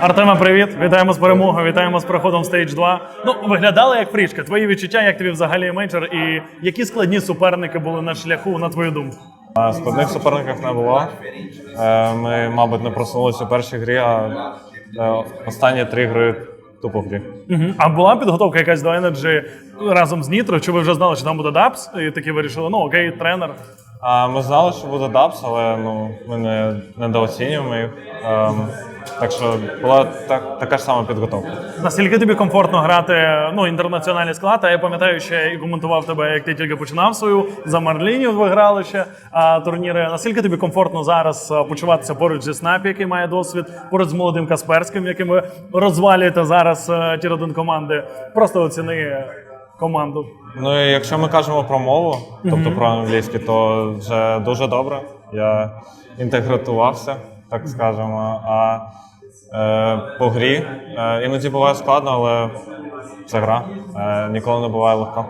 Артема, привіт! Вітаємо з перемогою, вітаємо з проходом Stage 2. Ну, виглядали як фрішка. Твої відчуття, як тобі взагалі мейджор, і які складні суперники були на шляху, на твою думку? Складних суперників не було. Е, Ми, мабуть, не просунулися у першій грі, а е, останні три гри тупо в грі. Угу. А була підготовка якась до Energy разом з Нітро? Чи ви вже знали, що там буде дапс? І такі вирішили, ну окей, тренер. А Ми знали, що буде дапс, але ну, ми не недооцінюємо їх. Так що була так, така ж сама підготовка. Наскільки тобі комфортно грати ну, інтернаціональний склад? А я пам'ятаю, ще і коментував тебе, як ти тільки починав свою за Марлінів ви грали ще а, турніри. Наскільки тобі комфортно зараз почуватися поруч зі Снапі, який має досвід, поруч з молодим Касперським, яким ви розвалюєте зараз тір 1 команди? Просто оціни команду. Ну і якщо ми кажемо про мову, тобто про англійську, то вже дуже добре. Я інтегратувався, так скажемо. А е, по грі е, іноді буває складно, але це гра. Е, ніколи не буває легко.